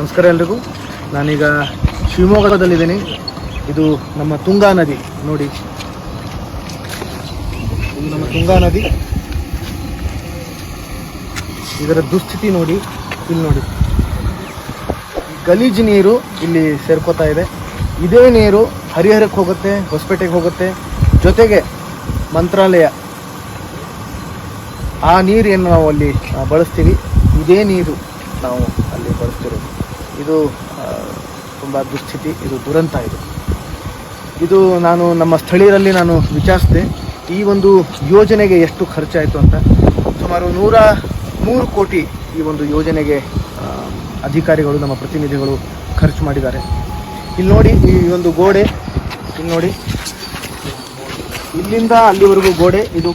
ನಮಸ್ಕಾರ ಎಲ್ರಿಗೂ. ನಾನೀಗ ಶಿವಮೊಗ್ಗದಲ್ಲಿದ್ದೀನಿ. ಇದು ನಮ್ಮ ತುಂಗಾ ನದಿ. ನೋಡಿ. ಇದು ನಮ್ಮ ತುಂಗಾ ನದಿ. ಇದರ ದುಸ್ಥಿತಿ ನೋಡಿ. ಇಲ್ಲಿ ನೋಡಿ. ಗಲೀಜು ನೀರು ಇಲ್ಲಿ ಸೇರ್ಕೋತಾ ಇದೆ. ಇದೇ ನೀರು ಹರಿಹರಕ್ಕೆ ಹೋಗುತ್ತೆ, ಹೊಸಪೇಟೆಗೆ ಹೋಗುತ್ತೆ. ಜೊತೆಗೆ ಮಂತ್ರಾಲಯ. ಆ ನೀರೇನು ನಾವು ಅಲ್ಲಿ ಬಳಸ್ತೀವಿ. ಇದೇ ನೀರು ನಾವು ಅಲ್ಲಿ ಬಳಸ್ತಿರೋದು. ಇದು ತುಂಬ ದುಸ್ಥಿತಿ, ಇದು ದುರಂತ ಇದು. ಇದು ನಾನು ನಮ್ಮ ಸ್ಥಳೀಯರಲ್ಲಿ ನಾನು ವಿಚಾರಿಸಿದೆ. ಈ ಒಂದು ಯೋಜನೆಗೆ ಎಷ್ಟು ಖರ್ಚಾಯಿತು ಅಂತ. ಸುಮಾರು ನೂರ ಮೂರು ಕೋಟಿ ಈ ಒಂದು ಯೋಜನೆಗೆ ಅಧಿಕಾರಿಗಳು, ನಮ್ಮ ಪ್ರತಿನಿಧಿಗಳು ಖರ್ಚು ಮಾಡಿದ್ದಾರೆ. ಇಲ್ಲಿ ನೋಡಿ, ಈ ಒಂದು ಗೋಡೆ. ಇಲ್ಲಿ ನೋಡಿ. ಇಲ್ಲಿಂದ ಅಲ್ಲಿವರೆಗೂ ಗೋಡೆ. ಇದು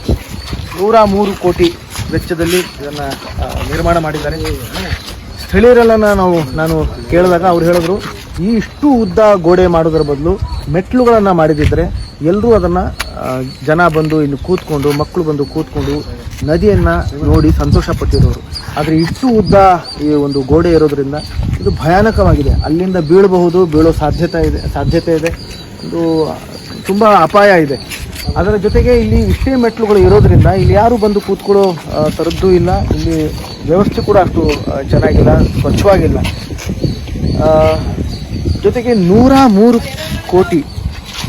ನೂರ ಮೂರು ಕೋಟಿ ವೆಚ್ಚದಲ್ಲಿ ಇದನ್ನು ನಿರ್ಮಾಣ ಮಾಡಿದ್ದಾರೆ. ಸ್ಥಳೀಯರೆಲ್ಲ ನಾವು, ನಾನು ಕೇಳಿದಾಗ ಅವ್ರು ಹೇಳಿದ್ರು ಈ ಇಷ್ಟು ಉದ್ದ ಗೋಡೆ ಮಾಡೋದ್ರ ಬದಲು ಮೆಟ್ಲುಗಳನ್ನು ಮಾಡಿದಿದ್ರೆ ಎಲ್ಲರೂ ಅದನ್ನು ಜನ ಬಂದು ಇಲ್ಲಿ ಕೂತ್ಕೊಂಡು ಮಕ್ಕಳು ಬಂದು ಕೂತ್ಕೊಂಡು ನದಿಯನ್ನು ನೋಡಿ ಸಂತೋಷ ಪಟ್ಟಿರೋರು. ಆದರೆ ಇಷ್ಟು ಉದ್ದ ಈ ಒಂದು ಗೋಡೆ ಇರೋದ್ರಿಂದ ಇದು ಭಯಾನಕವಾಗಿದೆ. ಅಲ್ಲಿಂದ ಬೀಳಬಹುದು, ಬೀಳೋ ಸಾಧ್ಯತೆ ಇದೆ ಸಾಧ್ಯತೆ ಇದೆ. ಇದು ತುಂಬ ಅಪಾಯ ಇದೆ. ಅದರ ಜೊತೆಗೆ ಇಲ್ಲಿ ಇಷ್ಟೇ ಮೆಟ್ಲುಗಳು ಇರೋದ್ರಿಂದ ಇಲ್ಲಿ ಯಾರು ಬಂದು ಕೂತ್ಕೊಳ್ಳೋ ತರದ್ದು ಇಲ್ಲ. ಇಲ್ಲಿ ವ್ಯವಸ್ಥೆ ಕೂಡ ಅಷ್ಟು ಚೆನ್ನಾಗಿಲ್ಲ, ಸ್ವಚ್ಛವಾಗಿಲ್ಲ. ಜೊತೆಗೆ ನೂರ ಮೂರು ಕೋಟಿ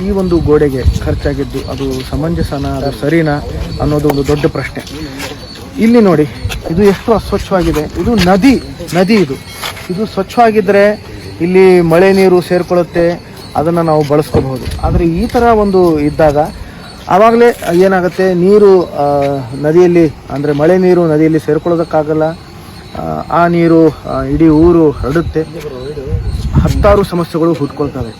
ಈ ಒಂದು ಗೋಡೆಗೆ ಖರ್ಚಾಗಿದ್ದು. ಅದು ಸಮಂಜಸನ, ಅದು ಸರಿನಾ ಅನ್ನೋದು ಒಂದು ದೊಡ್ಡ ಪ್ರಶ್ನೆ. ಇಲ್ಲಿ ನೋಡಿ, ಇದು ಎಷ್ಟು ಅಸ್ವಚ್ಛವಾಗಿದೆ. ಇದು ನದಿ ನದಿ ಇದು. ಇದು ಸ್ವಚ್ಛವಾಗಿದ್ದರೆ ಇಲ್ಲಿ ಮಳೆ ನೀರು ಸೇರ್ಕೊಳ್ಳುತ್ತೆ, ಅದನ್ನು ನಾವು ಬಳಸ್ಕೋಬಹುದು. ಆದರೆ ಈ ಥರ ಒಂದು ಇದ್ದಾಗ ಆವಾಗಲೇ ಏನಾಗುತ್ತೆ ನೀರು ನದಿಯಲ್ಲಿ ಅಂದರೆ ಮಳೆ ನೀರು ನದಿಯಲ್ಲಿ ಸೇರ್ಕೊಳ್ಳೋದಕ್ಕಾಗಲ್ಲ. ಆ, ನೀರು ಇಡೀ ಊರು ಹರಡುತ್ತೆ. ಹತ್ತಾರು ಸಮಸ್ಯೆಗಳು ಹುಟ್ಕೊಳ್ತವೆ.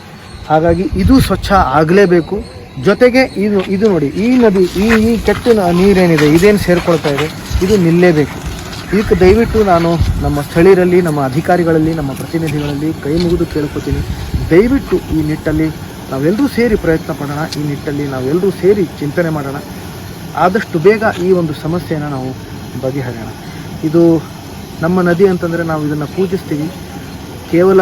ಹಾಗಾಗಿ ಇದು ಸ್ವಚ್ಛ ಆಗಲೇಬೇಕು. ಜೊತೆಗೆ ಇದು ಇದು ನೋಡಿ ಈ ನದಿ ಈ ಈ ಕೆಟ್ಟ ನೀರೇನಿದೆ ಇದೇನು ಸೇರ್ಕೊಳ್ತಾ ಇದೆ ಇದು ನಿಲ್ಲೇಬೇಕು. ಇದಕ್ಕೆ ದಯವಿಟ್ಟು ನಾನು ನಮ್ಮ ಸ್ಥಳೀಯರಲ್ಲಿ ನಮ್ಮ ಅಧಿಕಾರಿಗಳಲ್ಲಿ ನಮ್ಮ ಪ್ರತಿನಿಧಿಗಳಲ್ಲಿ ಕೈ ಮುಗಿದು ಕೇಳ್ಕೊತೀನಿ. ದಯವಿಟ್ಟು ಈ ನಿಟ್ಟಲ್ಲಿ ನಾವೆಲ್ಲರೂ ಸೇರಿ ಪ್ರಯತ್ನ ಪಡೋಣ ಈ ನಿಟ್ಟಲ್ಲಿ ನಾವೆಲ್ಲರೂ ಸೇರಿ ಚಿಂತನೆ ಮಾಡೋಣ. ಆದಷ್ಟು ಬೇಗ ಈ ಒಂದು ಸಮಸ್ಯೆನ ನಾವು ಬಗೆಹರಿಯೋಣ. ಇದು ನಮ್ಮ ನದಿ ಅಂತಂದರೆ ನಾವು ಇದನ್ನು ಪೂಜಿಸ್ತೀವಿ. ಕೇವಲ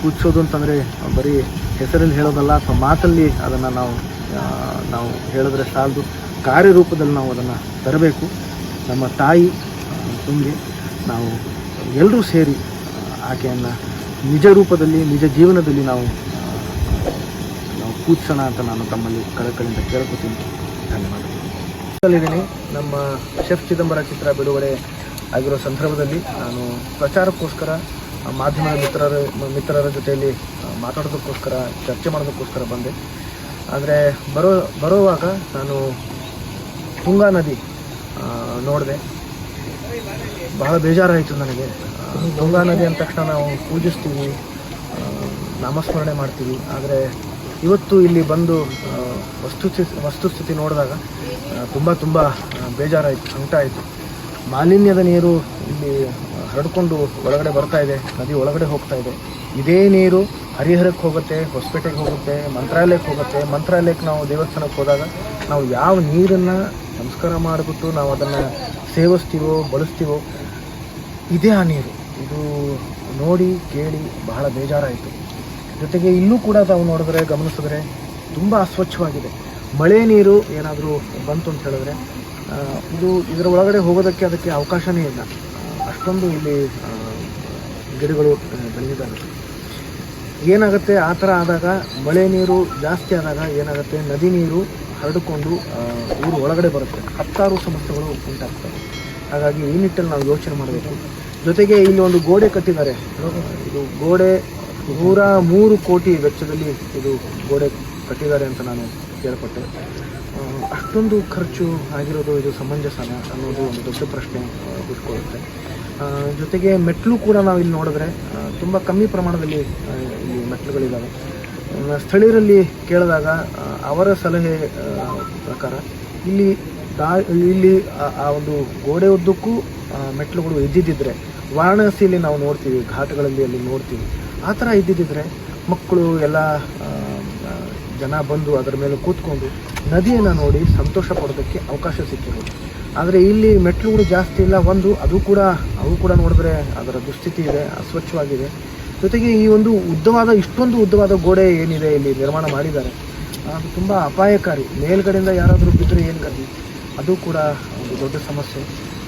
ಪೂಜಿಸೋದು ಅಂತಂದರೆ ಬರೀ ಹೆಸರಲ್ಲಿ ಹೇಳೋದಲ್ಲ, ಅಥವಾ ಮಾತಲ್ಲಿ ಅದನ್ನು ನಾವು ನಾವು ಹೇಳಿದ್ರೆ ಸಾಲದು. ಕಾರ್ಯರೂಪದಲ್ಲಿ ನಾವು ಅದನ್ನು ತರಬೇಕು. ನಮ್ಮ ತಾಯಿ ತುಂಬಿ ನಾವು ಎಲ್ಲರೂ ಸೇರಿ ಆಕೆಯನ್ನು ನಿಜ ರೂಪದಲ್ಲಿ, ನಿಜ ಜೀವನದಲ್ಲಿ ನಾವು ಪೂಜಿಸೋಣ ಅಂತ ನಾನು ತಮ್ಮಲ್ಲಿ ಕಳಕಳಿಯಿಂದ ಕೇಳ್ಕೊತೀನಿ. ಧನ್ಯವಾದಗಳು. ನಮ್ಮ ಶೆಫ್ ಚಿದಂಬರ ಚಿತ್ರ ಬಿಡುಗಡೆ ಆಗಿರೋ ಸಂದರ್ಭದಲ್ಲಿ ನಾನು ಪ್ರಚಾರಕ್ಕೋಸ್ಕರ ಮಾಧ್ಯಮದ ಮಿತ್ರರ ಮಿತ್ರರ ಜೊತೆಯಲ್ಲಿ ಮಾತಾಡೋದಕ್ಕೋಸ್ಕರ, ಚರ್ಚೆ ಮಾಡೋದಕ್ಕೋಸ್ಕರ ಬಂದೆ. ಆದರೆ ಬರೋ, ಬರುವಾಗ ನಾನು ತುಂಗಾ ನದಿ ನೋಡಿದೆ. ಬಹಳ ಬೇಜಾರಾಯಿತು ನನಗೆ. ತುಂಗಾ ನದಿ ಅಂದ ತಕ್ಷಣ ನಾವು ಪೂಜಿಸ್ತೀವಿ ನಾಮಸ್ಮರಣೆ ಮಾಡ್ತೀವಿ. ಆದರೆ ಇವತ್ತು ಇಲ್ಲಿ ಬಂದು ವಸ್ತು ವಸ್ತುಸ್ಥಿತಿ ವಸ್ತುಸ್ಥಿತಿ ನೋಡಿದಾಗ ತುಂಬ ತುಂಬ ಬೇಜಾರಾಯಿತು ಸಂಕಟ ಆಯಿತು ಮಾಲಿನ್ಯದ ನೀರು ಇಲ್ಲಿ ಹರಡಿಕೊಂಡು ಒಳಗಡೆ ಬರ್ತಾ ಇದೆ, ನದಿ ಒಳಗಡೆ ಹೋಗ್ತಾ ಇದೆ. ಇದೇ ನೀರು ಹರಿಹರಕ್ಕೆ ಹೋಗುತ್ತೆ, ಹೊಸಪೇಟೆಗೆ ಹೋಗುತ್ತೆ, ಮಂತ್ರಾಲಯಕ್ಕೆ ಹೋಗುತ್ತೆ. ಮಂತ್ರಾಲಯಕ್ಕೆ ನಾವು ದೇವಸ್ಥಾನಕ್ಕೆ ಹೋದಾಗ ನಾವು ಯಾವ ನೀರನ್ನು ಸಂಸ್ಕಾರ ಮಾಡಿಬಿಟ್ಟು ನಾವು ಅದನ್ನು ಸೇವಿಸ್ತೀವೋ, ಬಳಸ್ತೀವೋ, ಇದೇ ಆ ನೀರು. ಇದು ನೋಡಿ, ಕೇಳಿ ಬಹಳ ಬೇಜಾರಾಯಿತು. ಜೊತೆಗೆ ಇಲ್ಲೂ ಕೂಡ ತಾವು ನೋಡಿದ್ರೆ, ಗಮನಿಸಿದ್ರೆ ತುಂಬ ಅಸ್ವಚ್ಛವಾಗಿದೆ. ಮಳೆ ನೀರು ಏನಾದರೂ ಬಂತು ಅಂತ ಹೇಳಿದ್ರೆ ಇದು ಇದರ ಒಳಗಡೆ ಹೋಗೋದಕ್ಕೆ ಅದಕ್ಕೆ ಅವಕಾಶವೇ ಇಲ್ಲ. ಅಷ್ಟೊಂದು ಇಲ್ಲಿ ಗಿಡಗಳು ಬೆಳೆದಿದ್ದಾವೆ. ಏನಾಗುತ್ತೆ? ಆ ಥರ ಆದಾಗ ಮಳೆ ನೀರು ಜಾಸ್ತಿ ಆದಾಗ ಏನಾಗುತ್ತೆ? ನದಿ ನೀರು ಹರಡಿಕೊಂಡು ಊರು ಒಳಗಡೆ ಬರುತ್ತೆ. ಹತ್ತಾರು ಸಮಸ್ಯೆಗಳು ಉಂಟಾಗ್ತವೆ. ಹಾಗಾಗಿ ಈ ನಿಟ್ಟಲ್ಲಿ ನಾವು ಯೋಚನೆ ಮಾಡಬೇಕು. ಜೊತೆಗೆ ಇಲ್ಲಿ ಒಂದು ಗೋಡೆ ಕಟ್ಟಿದ್ದಾರೆ. ಇದು ಗೋಡೆ ನೂರ ಮೂರು ಕೋಟಿ ವೆಚ್ಚದಲ್ಲಿ ಇದು ಗೋಡೆ ಕಟ್ಟಿದ್ದಾರೆ ಅಂತ ನಾನು ಕೇಳ್ಪಟ್ಟೆ. ಅಷ್ಟೊಂದು ಖರ್ಚು ಆಗಿರೋದು ಇದು ಸಮಂಜಸನ ಅನ್ನೋದು ಒಂದು ದೊಡ್ಡ ಪ್ರಶ್ನೆ ಹುಟ್ಕೊಳ್ಳುತ್ತೆ. ಜೊತೆಗೆ ಮೆಟ್ಲು ಕೂಡ ನಾವು ಇಲ್ಲಿ ನೋಡಿದ್ರೆ ತುಂಬ ಕಮ್ಮಿ ಪ್ರಮಾಣದಲ್ಲಿ ಇಲ್ಲಿ ಮೆಟ್ಲುಗಳಿದ್ದಾವೆ ಸ್ಥಳೀಯರಲ್ಲಿ ಕೇಳಿದಾಗ ಅವರ ಸಲಹೆ ಪ್ರಕಾರ ಇಲ್ಲಿ ದಾ, ಇಲ್ಲಿ ಆ- ಒಂದು ಗೋಡೆ ಉದ್ದಕ್ಕೂ ಮೆಟ್ಲುಗಳು ಇದ್ದಿದ್ದಿದ್ರೆ ವಾರಣಾಸಿಯಲ್ಲಿ ನಾವು ನೋಡ್ತೀವಿ, ಘಾಟ್ಗಳಲ್ಲಿ ಅಲ್ಲಿ ನೋಡ್ತೀವಿ. ಆ ಥರ ಇದ್ದಿದ್ದರೆ ಮಕ್ಕಳು ಎಲ್ಲ ಜನ ಬಂದು ಅದರ ಮೇಲೆ ಕೂತ್ಕೊಂಡು ನದಿಯನ್ನು ನೋಡಿ ಸಂತೋಷ ಪಡೋದಕ್ಕೆ ಅವಕಾಶ ಸಿಕ್ಕಿರೋದು ಆದರೆ ಇಲ್ಲಿ ಮೆಟ್ಲುಗಳು ಜಾಸ್ತಿ ಇಲ್ಲ, ಒಂದು ಅದು ಕೂಡ, ಅವು ಕೂಡ ನೋಡಿದ್ರೆ ಅದರ ದುಸ್ಥಿತಿ ಇದೆ, ಅಸ್ವಚ್ಛವಾಗಿದೆ. ಜೊತೆಗೆ ಈ ಒಂದು ಉದ್ದವಾದ, ಇಷ್ಟೊಂದು ಉದ್ದವಾದ ಗೋಡೆ ಏನಿದೆ ಇಲ್ಲಿ ನಿರ್ಮಾಣ ಮಾಡಿದ್ದಾರೆ, ಅದು ತುಂಬ ಅಪಾಯಕಾರಿ. ಮೇಲ್ಗಡೆಯಿಂದ ಯಾರಾದರೂ ಬಿದ್ದರೆ ಏನು ಗತಿ? ಅದು ಕೂಡ ಒಂದು ದೊಡ್ಡ ಸಮಸ್ಯೆ.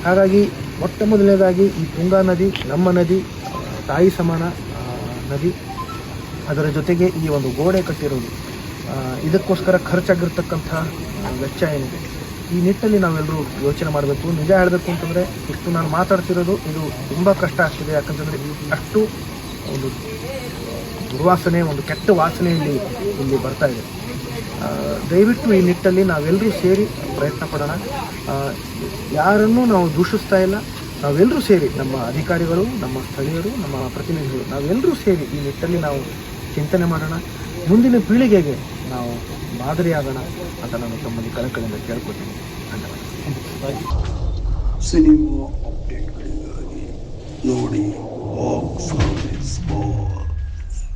ಹಾಗಾಗಿ ಮೊಟ್ಟ ಮೊದಲನೇದಾಗಿ ಈ ತುಂಗಾ ನದಿ, ನಮ್ಮ ನದಿ ತಾಯಿ ಸಮಾನ ನದಿ. ಅದರ ಜೊತೆಗೆ ಈ ಒಂದು ಗೋಡೆ ಕಟ್ಟಿರೋದು. ಇದಕ್ಕೋಸ್ಕರ ಖರ್ಚಾಗಿರ್ತಕ್ಕಂಥ ವೆಚ್ಚ ಏನಿದೆ? ಈ ನಿಟ್ಟಲ್ಲಿ ನಾವೆಲ್ಲರೂ ಯೋಚನೆ ಮಾಡಬೇಕು. ನಿಜ ಹೇಳಬೇಕು ಅಂತಂದರೆ, ಇಷ್ಟು ನಾನು ಮಾತಾಡ್ತಿರೋದು ಇದು ತುಂಬ ಕಷ್ಟ ಆಗ್ತಿದೆ. ಯಾಕಂತಂದರೆ ಅಷ್ಟು ಒಂದು ದುರ್ವಾಸನೆ, ಒಂದು ಕೆಟ್ಟ ವಾಸನೆ ಇಲ್ಲಿ ಬರ್ತಾ ಇದೆ. ದಯವಿಟ್ಟು ಈ ನಿಟ್ಟಲ್ಲಿ ನಾವೆಲ್ಲರೂ ಸೇರಿ ಪ್ರಯತ್ನ ಪಡೋಣ. ಯಾರನ್ನೂ ನಾವು ದೂಷಿಸ್ತಾ ಇಲ್ಲ. ನಾವೆಲ್ಲರೂ ಸೇರಿ ನಮ್ಮ ಅಧಿಕಾರಿಗಳು, ನಮ್ಮ ಸ್ಥಳೀಯರು, ನಮ್ಮ ಪ್ರತಿನಿಧಿಗಳು, ನಾವೆಲ್ಲರೂ ಸೇರಿ ಈ ನಿಟ್ಟಲ್ಲಿ ನಾವು ಚಿಂತನೆ ಮಾಡೋಣ. ಮುಂದಿನ ಪೀಳಿಗೆಗೆ ನಾವು ಮಾದರಿಯಾಗೋಣ ಅಂತ ನಾನು ತಮ್ಮಲ್ಲಿ ಕಳಕಳಿಯಿಂದ ಕೇಳ್ಕೊತೀನಿ. ಧನ್ಯವಾದ. ಸಿನಿಮಾ ನೋಡಿ ಬಾಕ್ಸ್